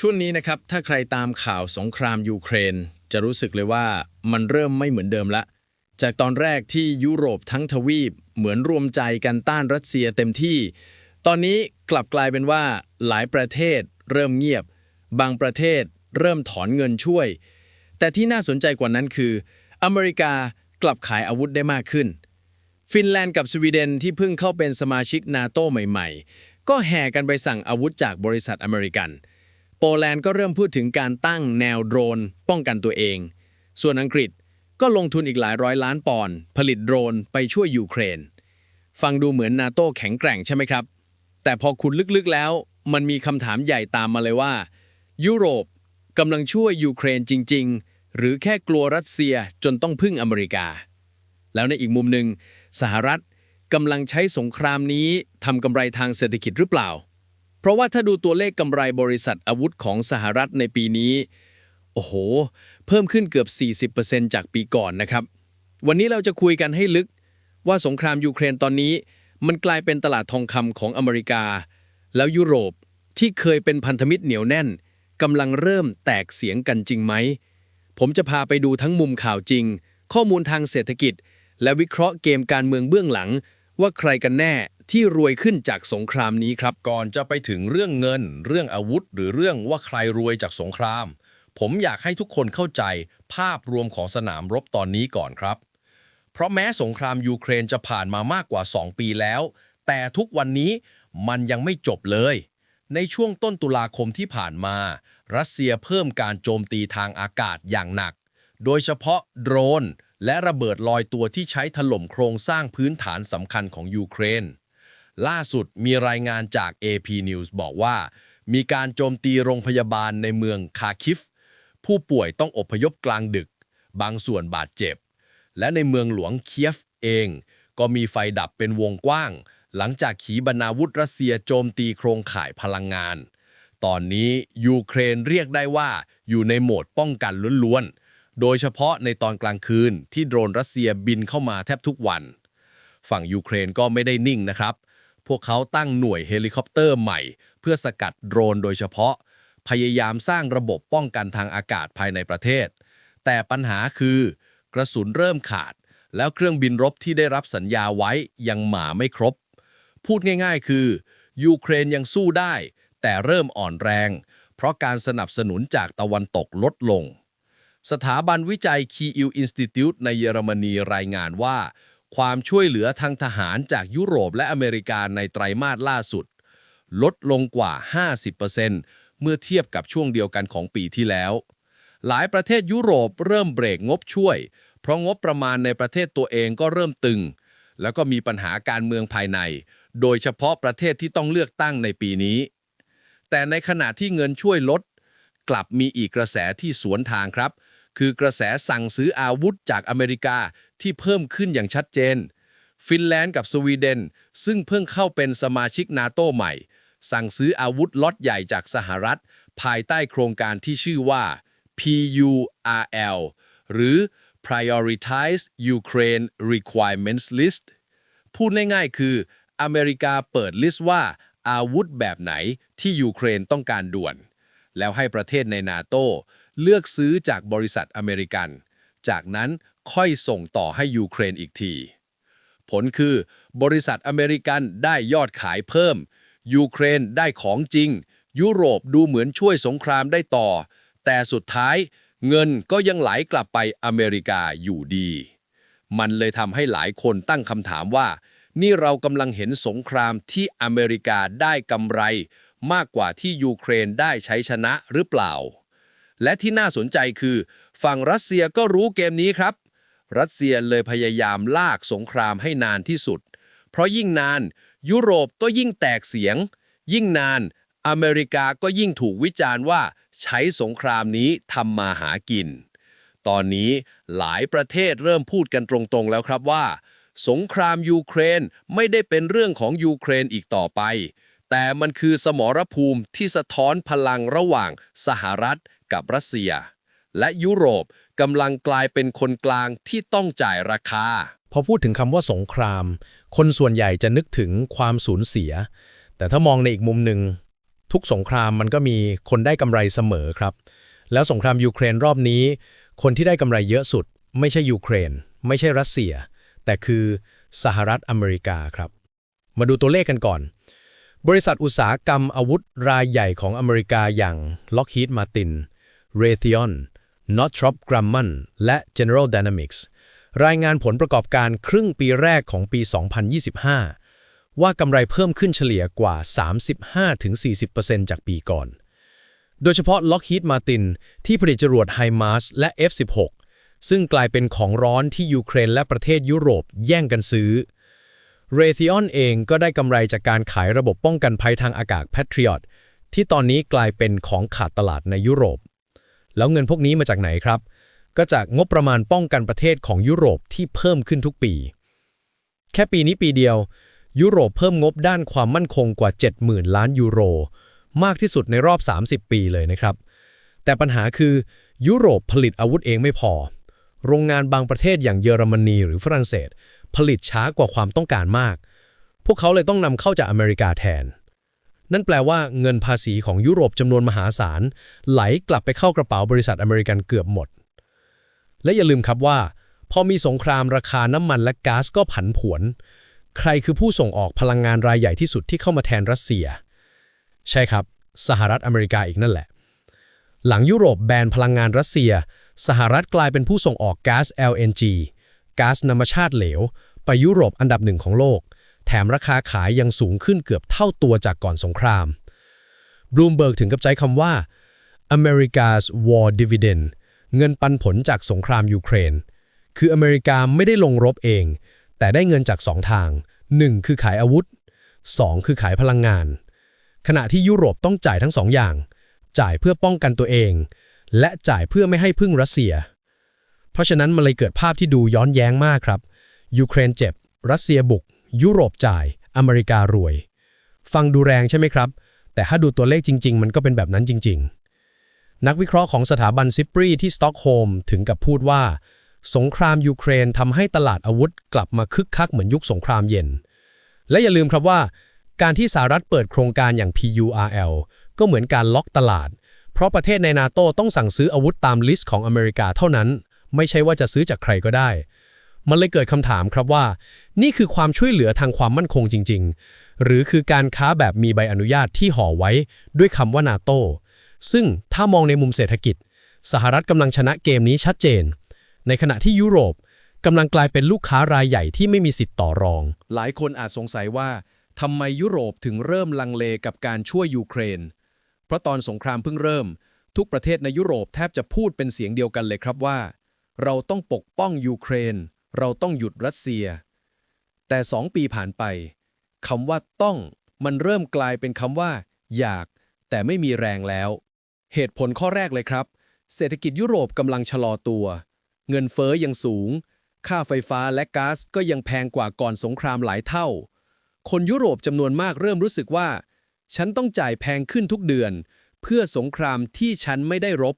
ช่วงนี้นะครับ ถ้าใครตามข่าวสงครามยูเครน จะรู้สึกเลยว่ามันเริ่มไม่เหมือนเดิมละ จากตอนแรกที่ยุโรปทั้งทวีป เหมือนรวมใจกันต้านรัสเซียเต็มที่ ตอนนี้กลับกลายเป็นว่าหลายประเทศเริ่มเงียบ บางประเทศเริ่มถอนเงินช่วย แต่ที่น่าสนใจกว่านั้นคือ อเมริกากลับขายอาวุธได้มากขึ้น ฟินแลนด์กับสวีเดนที่เพิ่งเข้าเป็นสมาชิกนาโตใหม่ ๆ ก็แห่กันไปสั่งอาวุธจากบริษัทอเมริกัน ปแลนด์ก็เริ่มพูดถึงการตั้งแนวโดรน ป้องกันตัวเอง ส่วนอังกฤษก็ลงทุนอีกหลายร้อยล้านปอนด์ผลิตโดรนไปช่วยยูเครน ฟังดูเหมือนนาโตแข็งแกร่งใช่ไหมครับ แต่พอคุณลึกๆแล้ว มันมีคำถามใหญ่ตามมาเลยว่า ยุโรปกำลังช่วยยูเครนจริง ๆ หรือแค่กลัวรัสเซียจนต้องพึ่งอเมริกา แล้วในอีกมุมหนึ่งสหรัฐกำลังใช้สงครามนี้ทำกำไรทางเศรษฐกิจหรือเปล่า เพราะว่าถ้าดูตัวเลขกำไรบริษัทอาวุธของสหรัฐในปีนี้ โอ้โห เพิ่มขึ้นเกือบ 40%จากปีก่อนนะครับ วันนี้เราจะคุยกันให้ลึกว่าสงครามยูเครนตอนนี้ มันกลายเป็นตลาดทองคำของอเมริกา แล้วยุโรปที่เคยเป็นพันธมิตรเหนียวแน่นกำลังเริ่มแตกเสียงกันจริงไหม ผมจะพาไปดูทั้งมุมข่าวจริง ข้อมูลทางเศรษฐกิจ และวิเคราะห์เกมการเมืองเบื้องหลัง ว่าใครกันแน่ ที่รวยขึ้นจากสงครามนี้ครับ ก่อนจะไปถึงเรื่องเงิน เรื่องอาวุธ หรือเรื่องว่าใครรวยจากสงคราม ผมอยากให้ทุกคนเข้าใจภาพรวมของสนามรบตอนนี้ก่อนครับ เพราะแม้สงครามยูเครนจะผ่านมามากกว่า 2 ปีแล้ว แต่ทุกวันนี้มันยังไม่จบเลย ในช่วงต้นตุลาคมที่ผ่านมา รัสเซียเพิ่มการโจมตีทางอากาศอย่างหนัก โดยเฉพาะโดรน และระเบิดลอยตัวที่ใช้ถล่มโครงสร้างพื้นฐานสำคัญของยูเครน ล่าสุดมีรายงานจาก AP News บอกว่า มีการโจมตีโรงพยาบาลในเมืองคาคิฟ ผู้ป่วยต้องอพยพกลางดึก บางส่วนบาดเจ็บ และในเมืองหลวงเคียฟเอง ก็มีไฟดับเป็นวงกว้าง หลังจากขีปนาวุธรัสเซียโจมตีโครงข่ายพลังงาน ตอนนี้ยูเครนเรียกได้ว่าอยู่ในโหมดป้องกันล้วนๆ โดยเฉพาะในตอนกลางคืนที่โดรนรัสเซียบินเข้ามาแทบทุกวัน ฝั่งยูเครนก็ไม่ได้นิ่งนะครับ พวกเขาตั้งหน่วยเฮลิคอปเตอร์ใหม่ เพื่อสกัดโดรนโดยเฉพาะ พยายามสร้างระบบป้องกันทางอากาศภายในประเทศ แต่ปัญหาคือกระสุนเริ่มขาด แล้วเครื่องบินรบที่ได้รับสัญญาไว้ยังหมาไม่ครบ พูดง่ายๆ คือ ยูเครนยังสู้ได้ แต่เริ่มอ่อนแรง เพราะการสนับสนุนจากตะวันตกลดลง สถาบันวิจัย Kyiv Institute ในเยอรมนีรายงานว่า ความช่วยเหลือทางทหารจากยุโรปและอเมริกาในไตรมาสล่าสุด ลดลงกว่า 50%เมื่อเทียบกับช่วงเดียวกันของปีที่แล้ว หลายประเทศยุโรปเริ่มเบรกงบช่วย เพราะงบประมาณในประเทศตัวเองก็เริ่มตึง แล้วก็มีปัญหาการเมืองภายใน โดยเฉพาะประเทศที่ต้องเลือกตั้งในปีนี้ แต่ในขณะที่เงินช่วยลด กลับมีอีกกระแสที่สวนทางครับ คือกระแสสั่งซื้ออาวุธจากอเมริกาที่เพิ่มขึ้นอย่างชัดเจน ฟินแลนด์กับสวีเดน ซึ่งเพิ่งเข้าเป็นสมาชิกนาโตใหม่ สั่งซื้ออาวุธล็อตใหญ่จากสหรัฐ ภายใต้โครงการที่ชื่อว่า PURL หรือ Prioritize Ukraine Requirements List พูดง่ายๆคือ อเมริกาเปิดลิสต์ว่าอาวุธแบบไหนที่ยูเครนต้องการด่วน แล้วให้ประเทศในนาโต เลือกซื้อจากบริษัทอเมริกัน จากนั้นค่อยส่งต่อให้ยูเครนอีกที ผลคือบริษัทอเมริกันได้ยอดขายเพิ่ม ยูเครนได้ของจริง ยุโรปดูเหมือนช่วยสงครามได้ต่อ แต่สุดท้ายเงินก็ยังไหลกลับไปอเมริกาอยู่ดี มันเลยทำให้หลายคนตั้งคำถามว่า นี่เรากำลังเห็นสงครามที่อเมริกาได้กำไร มากกว่าที่ยูเครนได้ใช้ชนะหรือเปล่า และที่น่าสนใจคือ ฝั่งรัสเซียก็รู้เกมนี้ครับ รัสเซียเลยพยายามลากสงครามให้นานที่สุด เพราะยิ่งนาน ยุโรปก็ยิ่งแตกเสียง ยิ่งนาน อเมริกาก็ยิ่งถูกวิจารณ์ว่า ใช้สงครามนี้ทำมาหากิน ตอนนี้หลายประเทศเริ่มพูดกันตรงๆแล้วครับว่า สงครามยูเครนไม่ได้เป็นเรื่องของยูเครนอีกต่อไปแต่มันคือสมรภูมิที่สะท้อนพลังระหว่างสหรัฐ กับรัสเซีย และยุโรปกำลังกลายเป็นคนกลางที่ต้องจ่ายราคา พอพูดถึงคำว่าสงคราม คนส่วนใหญ่จะนึกถึงความสูญเสีย แต่ถ้ามองในอีกมุมหนึ่ง ทุกสงครามมันก็มีคนได้กำไรเสมอครับ แล้วสงครามยูเครนรอบนี้ คนที่ได้กำไรเยอะสุด ไม่ใช่ยูเครน ไม่ใช่รัสเซีย แต่คือสหรัฐอเมริกาครับ มาดูตัวเลขกันก่อนบริษัทอุตสาหกรรมอาวุธรายใหญ่ของอเมริกาอย่าง Lockheed Martin Raytheon Northrop Grumman และ General Dynamics รายงานผลประกอบการครึ่งปีแรกของปี 2025 ว่ากำไรเพิ่มขึ้นเฉลี่ยกว่า 35-40%จากปีก่อน โดยเฉพาะ Lockheed Martin ที่ผลิตจรวด HIMARS และ F-16 ซึ่งกลายเป็นของร้อนที่ยูเครนและประเทศยุโรปแย่งกันซื้อ Raytheon เองก็ได้กำไรจากการขายระบบป้องกันภัยทางอากาศ Patriot ที่ตอนนี้กลายเป็นของขาดตลาดในยุโรป แล้วเงินพวกนี้มาจากไหนครับ ก็จากงบประมาณป้องกันประเทศของยุโรปที่เพิ่มขึ้นทุกปี แค่ปีนี้ปีเดียว ยุโรปเพิ่มงบด้านความมั่นคงกว่า 70,000 ล้านยูโร มากที่สุดในรอบ 30 ปีเลยนะครับ แต่ปัญหาคือยุโรปผลิตอาวุธเองไม่พอ โรงงานบางประเทศอย่างเยอรมนีหรือฝรั่งเศส ผลิตช้ากว่าความต้องการมาก พวกเขาเลยต้องนำเข้าจากอเมริกาแทน นั่นแปลว่าเงินภาษีของยุโรปจำนวนมหาศาล ไหลกลับไปเข้ากระเป๋าบริษัทอเมริกันเกือบหมด และอย่าลืมครับว่า พอมีสงครามราคาน้ำมันและก๊าซก็ผันผวน ใครคือผู้ส่งออกพลังงานรายใหญ่ที่สุดที่เข้ามาแทนรัสเซีย ใช่ครับ สหรัฐอเมริกาอีกนั่นแหละ หลังยุโรปแบนพลังงานรัสเซีย สหรัฐกลายเป็นผู้ส่งออกก๊าซ LNG ก๊าซธรรมชาติเหลว ไปยุโรปอันดับหนึ่งของโลก แถมราคาขายยังสูงขึ้นเกือบเท่าตัวจากก่อนสงครามบลูมเบิร์กถึงกับใจคำว่า America's War Dividend เงินปันผลจากสงครามยูเครน คืออเมริกาไม่ได้ลงรบเอง แต่ได้เงินจากสองทาง 1. คือขายอาวุธ 2. คือขายพลังงาน ขณะที่ยุโรปต้องจ่ายทั้งสองอย่าง จ่ายเพื่อป้องกันตัวเอง และจ่ายเพื่อไม่ให้พึ่งรัสเซีย เพราะฉะนั้นมันเลยเกิดภาพที่ดูย้อนแย้งมากครับ ยูเครนเจ็บ รัสเซียบุก ยุโรปจ่าย อเมริการวย ฟังดูแรงใช่ไหมครับ แต่ถ้าดูตัวเลขจริง ๆ มันก็เป็นแบบนั้นจริง ๆ นักวิเคราะห์ของสถาบันซิปรีที่สต็อกโฮล์มถึงกับพูดว่า สงครามยูเครนทำให้ตลาดอาวุธกลับมาคึกคักเหมือนยุคสงครามเย็น และอย่าลืมครับว่า การที่สหรัฐเปิดโครงการอย่าง PURL ก็เหมือนการล็อกตลาด เพราะประเทศในนาโตต้องสั่งซื้ออาวุธตามลิสต์ของอเมริกาเท่านั้น ไม่ใช่ว่าจะซื้อจากใครก็ได้ มันเลยเกิดคำถามครับว่า นี่คือความช่วยเหลือทางความมั่นคงจริง ๆ หรือคือการค้าแบบมีใบอนุญาตที่ห่อไว้ด้วยคำว่านาโตซึ่งถ้ามองในมุมเศรษฐกิจ สหรัฐกำลังชนะเกมนี้ชัดเจน ในขณะที่ยุโรปกำลังกลายเป็นลูกค้ารายใหญ่ที่ไม่มีสิทธิ์ต่อรอง หลายคนอาจสงสัยว่าทำไมยุโรปถึงเริ่มลังเลกับการช่วยยูเครน เพราะตอนสงครามเพิ่งเริ่ม ทุกประเทศในยุโรปแทบจะพูดเป็นเสียงเดียวกันเลยครับว่า เราต้องปกป้องยูเครน เราต้องหยุดรัสเซีย แต่สองปีผ่านไปคำว่าต้องมันเริ่มกลายเป็นคำว่า อยาก แต่ไม่มีแรงแล้ว เหตุผลข้อแรกเลยครับ เศรษฐกิจยุโรปกำลังชะลอตัว เงินเฟ้อยังสูง ค่าไฟฟ้าและก๊าซก็ยังแพงกว่าก่อนสงครามหลายเท่า คนยุโรปจำนวนมากเริ่มรู้สึกว่า ฉันต้องจ่ายแพงขึ้นทุกเดือน เพื่อสงครามที่ฉันไม่ได้รบ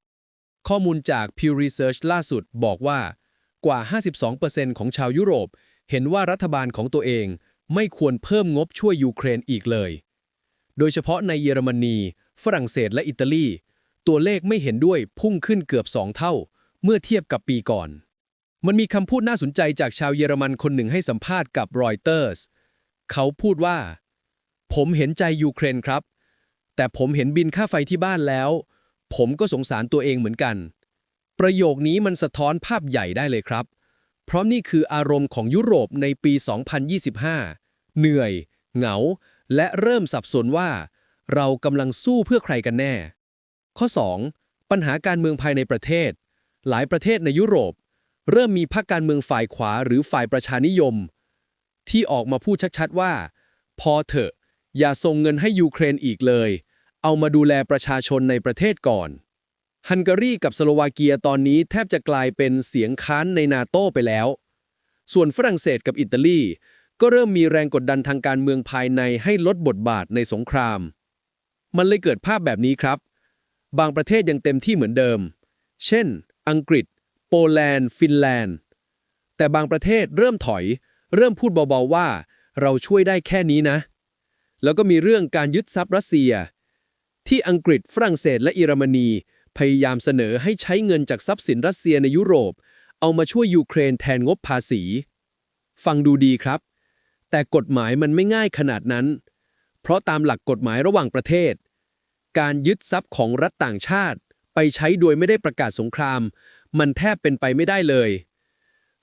ข้อมูลจาก Pew Research ล่าสุดบอกว่า กว่า 52%ของชาวยุโรป เห็นว่ารัฐบาลของตัวเองไม่ควรเพิ่มงบช่วยยูเครนอีกเลย โดยเฉพาะในเยอรมนี ฝรั่งเศสและอิตาลี ตัวเลขไม่เห็นด้วยพุ่งขึ้นเกือบ2เท่า เมื่อเทียบกับปีก่อน มันมีคำพูดน่าสนใจจากชาวเยอรมันคนหนึ่งให้สัมภาษณ์กับรอยเตอร์สเขาพูดว่า ผมเห็นใจยูเครนครับ แต่ผมเห็นบินค่าไฟที่บ้านแล้ว ผมก็สงสารตัวเองเหมือนกัน ประโยคนี้มันสะท้อนภาพใหญ่ได้เลยครับ เพราะนี่คืออารมณ์ของยุโรปในปี 2025 เหนื่อย เหงา และเริ่มสับสนว่า เรากำลังสู้เพื่อใครกันแน่ ข้อ 2. ปัญหาการเมืองภายในประเทศ หลายประเทศในยุโรป เริ่มมีพรรคการเมืองฝ่ายขวาหรือฝ่ายประชานิยม ที่ออกมาพูดชัดๆว่า พอเถอะ อย่าส่งเงินให้ยูเครนอีกเลย เอามาดูแลประชาชนในประเทศก่อน ฮังการีกับสโลวาเกียตอนนี้แทบจะกลายเป็นเสียงค้านในนาโต้ไปแล้ว ส่วนฝรั่งเศสกับอิตาลี ก็เริ่มมีแรงกดดันทางการเมืองภายในให้ลดบทบาทในสงคราม มันเลยเกิดภาพแบบนี้ครับ บางประเทศยังเต็มที่เหมือนเดิม เช่น อังกฤษ โปแลนด์ ฟินแลนด์ แต่บางประเทศเริ่มถอย เริ่มพูดเบาๆว่า เราช่วยได้แค่นี้นะ แล้วก็มีเรื่องการยึดทรัพย์รัสเซีย ที่อังกฤษฝรั่งเศสและเยอรมนี พยายามเสนอให้ใช้เงินจากทรัพย์สินรัสเซียในยุโรป เอามาช่วยยูเครนแทนงบภาษี ฟังดูดีครับ แต่กฎหมายมันไม่ง่ายขนาดนั้น เพราะตามหลักกฎหมายระหว่างประเทศ การยึดทรัพย์ของรัฐต่างชาติ ไปใช้โดยไม่ได้ประกาศสงคราม มันแทบเป็นไปไม่ได้เลย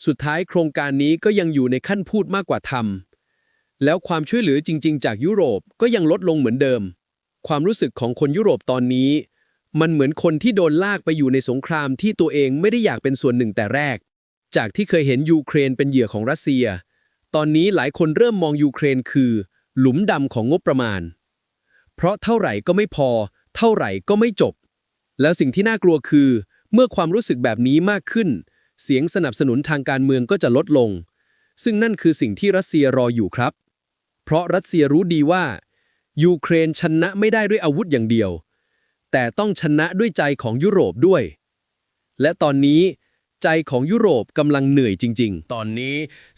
สุดท้ายโครงการนี้ก็ยังอยู่ในขั้นพูดมากกว่าทำแล้วความช่วยเหลือจริง ๆ จากยุโรปก็ยังลดลงเหมือนเดิม ความรู้สึกของคนยุโรปตอนนี้ มันเหมือนคนที่โดนลากไปอยู่ในสงครามที่ตัวเองไม่ได้อยากเป็นส่วนหนึ่งแต่แรก จากที่เคยเห็นยูเครนเป็นเหยื่อของรัสเซีย ตอนนี้หลายคนเริ่มมองยูเครนคือ หลุมดำของงบประมาณ เพราะเท่าไหร่ก็ไม่พอ เท่าไหร่ก็ไม่จบ แล้วสิ่งที่น่ากลัวคือ เมื่อความรู้สึกแบบนี้มากขึ้น เสียงสนับสนุนทางการเมืองก็จะลดลง ซึ่งนั่นคือสิ่งที่รัสเซียรออยู่ครับ เพราะรัสเซียรู้ดีว่ายูเครนชนะไม่ได้ด้วยอาวุธอย่างเดียว แต่ต้องชนะด้วยใจของยุโรปด้วย และตอนนี้ใจของยุโรปกำลังเหนื่อยจริง ๆ ตอนนี้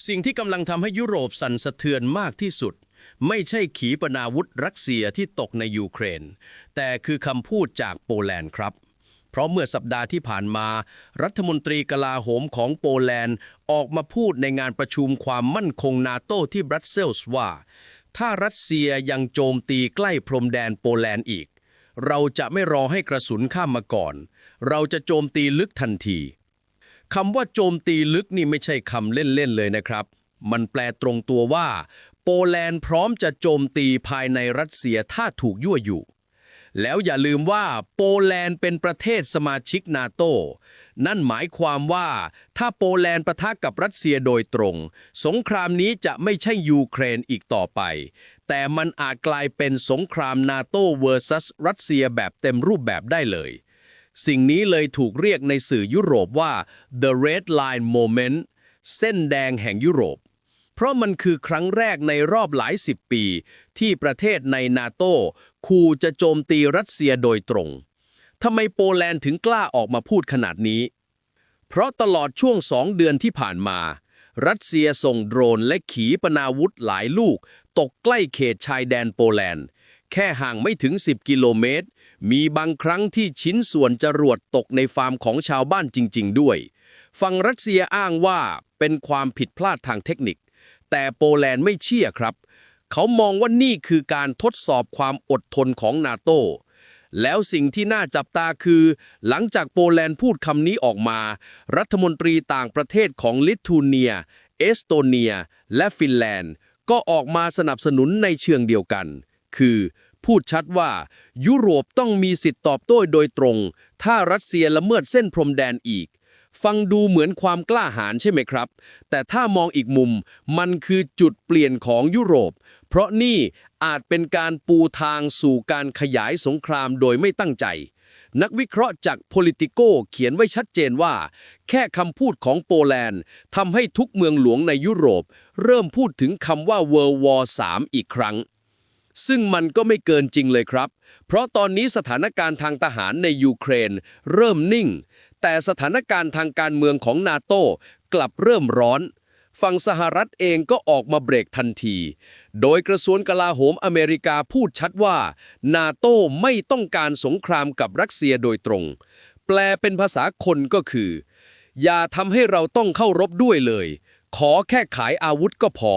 สิ่งที่กำลังทำให้ยุโรปสั่นสะเทือนมากที่สุด ไม่ใช่ขีปนาวุธรัสเซียที่ตกในยูเครน แต่คือคำพูดจากโปแลนด์ครับ เพราะเมื่อสัปดาห์ที่ผ่านมา รัฐมนตรีกลาโหมของโปแลนด์ออกมาพูดในงานประชุมความมั่นคงนาโตที่บรัสเซลส์ว่า ถ้ารัสเซียยังโจมตีใกล้พรมแดนโปแลนด์อีก เราจะไม่รอให้กระสุนข้ามมาก่อน เราจะโจมตีลึกทันทีคำว่าโจมตีลึกนี่ไม่ใช่คำเล่นๆเลยนะครับ มันแปลตรงตัวว่า โปแลนด์พร้อมจะโจมตีภายในรัสเซียถ้าถูกยั่วอยู่แล้วอย่าลืมว่าโปแลนด์เป็นประเทศสมาชิกนาโต นั่นหมายความว่าถ้าโปแลนด์ปะทะกับรัสเซียโดยตรง สงครามนี้จะไม่ใช่ยูเครนอีกต่อไป แต่มันอาจกลายเป็นสงครามนาโต vs รัสเซียแบบเต็มรูปแบบได้เลย สิ่งนี้เลยถูกเรียกในสื่อยุโรปว่า the red line moment เส้นแดงแห่งยุโรป เพราะมันคือครั้งแรกในรอบหลายสิบปี ที่ประเทศในนาโต้ขู่จะโจมตีรัสเซียโดยตรงทำไมโปแลนด์ถึงกล้าออกมาพูดขนาดนี้ เพราะตลอดช่วงสองเดือนที่ผ่านมา รัสเซียส่งโดรนและขีปนาวุธหลายลูก ตกใกล้เขตชายแดนโปแลนด์ แค่ห่างไม่ถึง 10 กิโลเมตร มีบางครั้งที่ชิ้นส่วนจรวดตกในฟาร์มของชาวบ้านจริง ๆ ด้วย ฝั่งรัสเซียอ้างว่าเป็นความผิดพลาดทางเทคนิค แต่โปแลนด์ไม่เชื่อครับ เขามองว่านี่คือการทดสอบความอดทนของนาโตแล้วสิ่งที่น่าจับตาคือ หลังจากโปแลนด์พูดคำนี้ออกมา รัฐมนตรีต่างประเทศของลิทัวเนีย เอสโตเนีย และฟินแลนด์ ก็ออกมาสนับสนุนในเชิงเดียวกัน คือพูดชัดว่า ยุโรปต้องมีสิทธิ์ตอบโต้โดยตรง ถ้ารัสเซียละเมิดเส้นพรมแดนอีก ฟังดูเหมือนความกล้าหาญใช่ไหมครับ แต่ถ้ามองอีกมุม มันคือจุดเปลี่ยนของยุโรป เพราะนี่อาจเป็นการปูทางสู่การขยายสงครามโดยไม่ตั้งใจ นักวิเคราะห์จาก Politico เขียนไว้ชัดเจนว่า แค่คำพูดของโปแลนด์ทำให้ทุกเมืองหลวงในยุโรป เริ่มพูดถึงคำว่า World War 3 อีกครั้ง ซึ่งมันก็ไม่เกินจริงเลยครับ เพราะตอนนี้สถานการณ์ทางทหารในยูเครน เริ่มนิ่ง แต่สถานการณ์ทางการเมืองของนาโตกลับเริ่มร้อน ฝั่งสหรัฐเองก็ออกมาเบรกทันที โดยกระทรวงกลาโหมอเมริกาพูดชัดว่า นาโต้ไม่ต้องการสงครามกับรัสเซียโดยตรง แปลเป็นภาษาคนก็คือ อย่าทำให้เราต้องเข้ารบด้วยเลย ขอแค่ขายอาวุธก็พอ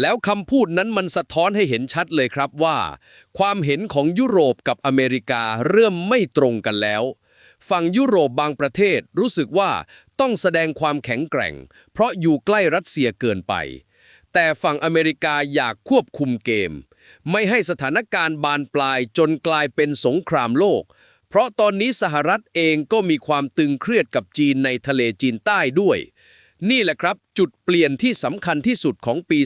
แล้วคำพูดนั้นมันสะท้อนให้เห็นชัดเลยครับว่า ความเห็นของยุโรปกับอเมริกาเริ่มไม่ตรงกันแล้ว ฝั่งยุโรปบางประเทศรู้สึกว่า ต้องแสดงความแข็งแกร่ง เพราะอยู่ใกล้รัสเซียเกินไป แต่ฝั่งอเมริกาอยากควบคุมเกม ไม่ให้สถานการณ์บานปลายจนกลายเป็นสงครามโลก เพราะตอนนี้สหรัฐเองก็มีความตึงเครียดกับจีนในทะเลจีนใต้ด้วย นี่แหละครับจุดเปลี่ยนที่สำคัญที่สุดของปี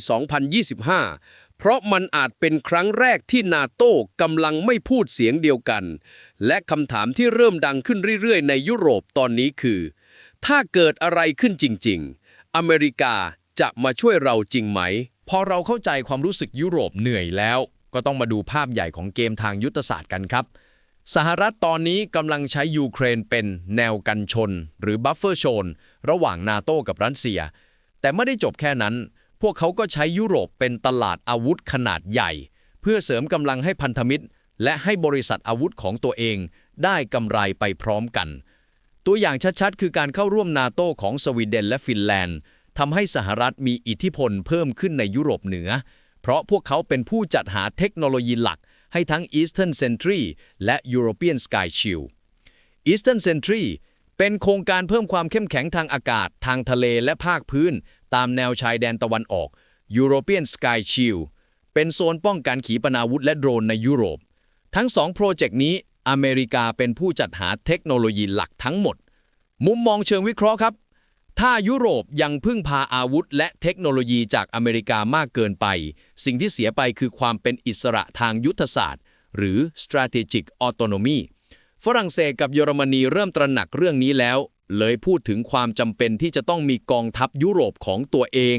2025เพราะมันอาจเป็นครั้งแรกที่นาโต้กำลังไม่พูดเสียงเดียวกัน และคำถามที่เริ่มดังขึ้นเรื่อยๆ ในยุโรปตอนนี้คือ ถ้าเกิดอะไรขึ้นจริง ๆ อเมริกาจะมาช่วยเราจริงไหม พอเราเข้าใจความรู้สึกยุโรปเหนื่อยแล้ว ก็ต้องมาดูภาพใหญ่ของเกมทางยุทธศาสตร์กันครับ สหรัฐตอนนี้กำลังใช้ยูเครนเป็นแนวกันชน หรือบัฟเฟอร์โซนระหว่างนาโตกับรัสเซีย แต่ไม่ได้จบแค่นั้น พวกเขาก็ใช้ยุโรปเป็นตลาดอาวุธขนาดใหญ่ เพื่อเสริมกำลังให้พันธมิตร และให้บริษัทอาวุธของตัวเอง ได้กำไรไปพร้อมกัน ตัวอย่างชัดๆ คือการเข้าร่วมนาโตของสวีเดนและฟินแลนด์ทำให้สหรัฐมีอิทธิพลเพิ่มขึ้นในยุโรปเหนือ เพราะพวกเขาเป็นผู้จัดหาเทคโนโลยีหลัก ให้ทั้ง Eastern Sentry และ European Sky Shield Eastern Sentry เป็นโครงการเพิ่มความเข้มแข็งทางอากาศ ทางทะเลและภาคพื้น ตามแนวชายแดนตะวันออก European Sky Shield เป็นโซนป้องกันขีปนาวุธและโดรนในยุโรป ทั้งสองโปรเจกต์นี้ อเมริกาเป็นผู้จัดหาเทคโนโลยีหลักทั้งหมด มุมมองเชิงวิเคราะห์ครับ ถ้ายุโรปยังพึ่งพาอาวุธ และเทคโนโลยีจากอเมริกามากเกินไป สิ่งที่เสียไปคือความเป็นอิสระทางยุทธศาสตร์ หรือ strategic autonomy ฝรั่งเศสกับเยอรมนีเริ่มตระหนักเรื่องนี้แล้ว เลยพูดถึงความจำเป็นที่จะต้องมีกองทัพยุโรปของตัวเอง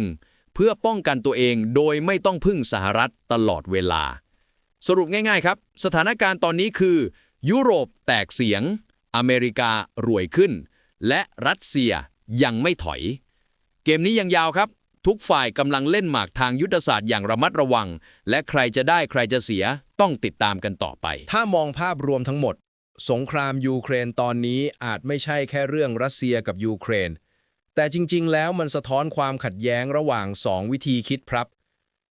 เพื่อป้องกันตัวเองโดยไม่ต้องพึ่งสหรัฐตลอดเวลา สรุปง่ายๆครับ สถานการณ์ตอนนี้คือ ยุโรปแตกเสียง อเมริการวยขึ้น และรัสเซียยังไม่ถอย เกมนี้ยังยาวครับ ทุกฝ่ายกำลังเล่นหมากทางยุทธศาสตร์อย่างระมัดระวัง และใครจะได้ใครจะเสียต้องติดตามกันต่อไป ถ้ามองภาพรวมทั้งหมด สงครามยูเครนตอนนี้อาจไม่ใช่แค่เรื่องรัสเซียกับยูเครน แต่จริง ๆ แล้วมันสะท้อนความขัดแย้งระหว่างสองวิธีคิดครับ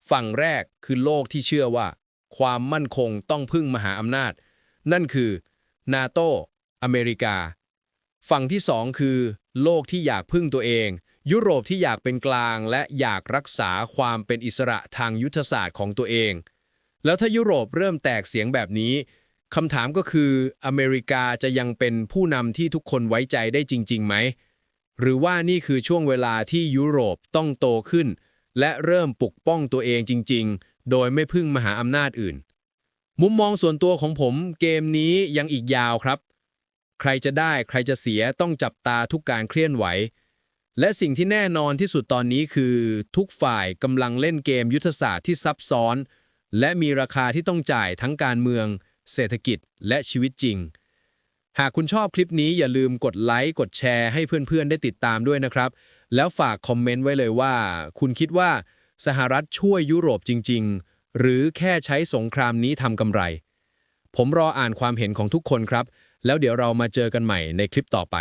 ฝั่งแรกคือโลกที่เชื่อว่า ความมั่นคงต้องพึ่งมหาอำนาจ นั่นคือนาโตอเมริกา ฝั่งที่สองคือ โลกที่อยากพึ่งตัวเอง ยุโรปที่อยากเป็นกลาง และอยากรักษาความเป็นอิสระทางยุทธศาสตร์ของตัวเอง แล้วถ้ายุโรปเริ่มแตกเสียงแบบนี้คำถามก็คืออเมริกาจะยังเป็นผู้นำที่ทุกคนไว้ใจได้จริงๆไหม หรือว่านี่คือช่วงเวลาที่ยุโรปต้องโตขึ้น และเริ่มปกป้องตัวเองจริง ๆ โดยไม่พึ่งมหาอำนาจอื่น มุมมองส่วนตัวของผมเกมนี้ยังอีกยาวครับ ใครจะได้ใครจะเสียต้องจับตาทุกการเคลื่อนไหว และสิ่งที่แน่นอนที่สุดตอนนี้คือ ทุกฝ่ายกำลังเล่นเกมยุทธศาสตร์ที่ซับซ้อน และมีราคาที่ต้องจ่ายทั้งการเมือง เศรษฐกิจและชีวิตจริง หากคุณชอบคลิปนี้อย่าลืมกดไลค์กดแชร์ให้เพื่อนๆ ได้ติดตามด้วยนะครับ แล้วฝากคอมเมนต์ไว้เลยว่า คุณคิดว่าสหรัฐช่วยยุโรปจริง ๆ หรือแค่ใช้สงครามนี้ทำกำไร ผมรออ่านความเห็นของทุกคนครับ แล้วเดี๋ยวเรามาเจอกันใหม่ในคลิปต่อไป